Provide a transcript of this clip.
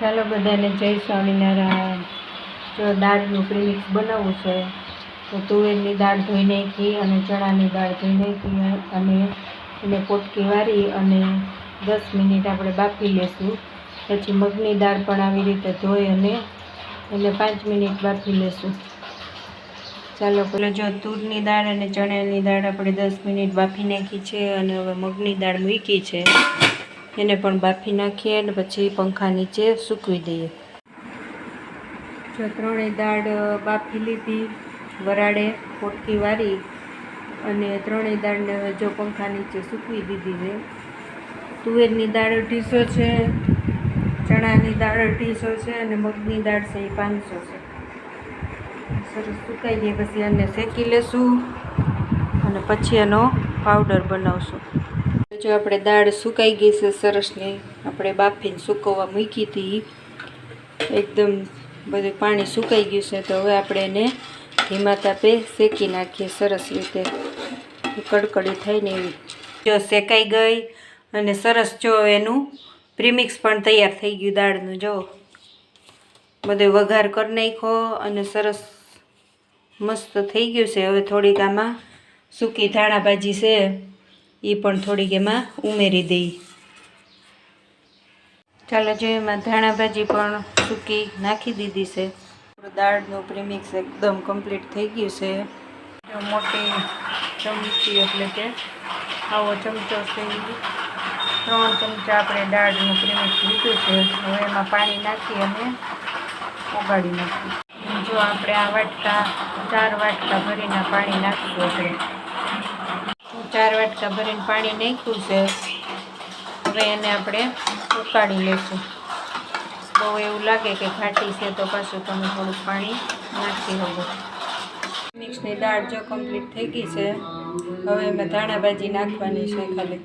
ચાલો બધાને જય સ્વામિનારાયણ. જો દાળનું પ્રીમિક્સ બનાવવું છે, તો તુવેરની દાળ ધોઈ નાખી અને ચણાની દાળ ધોઈ નાખી અને એને પોટકી વારી અને દસ મિનિટ આપણે બાફી લેશું. પછી મગની દાળ પણ આવી રીતે ધોઈ અને એને પાંચ મિનિટ બાફી લેશું. ચાલો પેલો જો તુરની દાળ અને ચણાની દાળ આપણે દસ મિનિટ બાફી નાખી છે અને હવે મગની દાળ મૂકી છે. એને પણ બાફી નાખીએ અને પછી પંખા નીચે સૂકવી દઈએ. જો ત્રણેય દાળ બાફી લીધી, વરાળે પોટકી વારી અને ત્રણેય દાળને જો પંખા નીચે સૂકવી દીધી છે. તુવેરની દાળ અઢીસો છે, ચણાની દાળ અઢીસો છે અને મગની દાળ છે એ પાંચસો છે. સરસ સુકાઈ જાય, પછી એને શેકી લેશું અને પછી એનો પાવડર બનાવશું. જો આપણે દાળ સુકાઈ ગઈ છે સરસની આપણે બાફીને સૂકવવા મૂકી હતી એકદમ બધું પાણી સુકાઈ ગયું છે, તો હવે આપણે એને ધીમા તાપે શેકી નાખીએ સરસ રીતે. કડકડી થાય ને એવી. જો શેકાઈ ગઈ અને સરસ જો એનું પ્રીમિક્સ પણ તૈયાર થઈ ગયું દાળનું, જો. બધો વઘાર કરી નાખ્યો અને સરસ મસ્ત થઈ ગયું છે. હવે થોડીક આમાં સૂકી ધાણાભાજી છે. એ પણ થોડીક એમાં ઉમેરી દઈ. ચાલો, જો એમાં ધાણા ભાજી પણ સૂકી નાખી દીધી છે. દાળનું પ્રીમિક્સ એકદમ કમ્પ્લીટ થઈ ગયું છે. મોટી ચમચી એટલે કે આવો ચમચો છે ત્રણ ચમચા આપણે દાળનું પ્રીમિક્સ લીધું છે. હવે એમાં પાણી નાખી અને ઓગાળી નાખીએ. જો આપણે આ વાટકા, ચાર વાટકા ભરીને પાણી નાખીશું આપણે. ચાર વાટકા ભરીને પાણી નાખ્યું છે. હવે એને આપણે ઉકાળી લઈશું. બહુ એવું લાગે કે ઘાટી છે તો પાછું તમે થોડુંક પાણી નાખી શકો. મિક્સની દાળ જો કમ્પ્લીટ થઈ ગઈ છે. હવે એમાં ધાણા ભાજી નાખવાની છે ખાલી.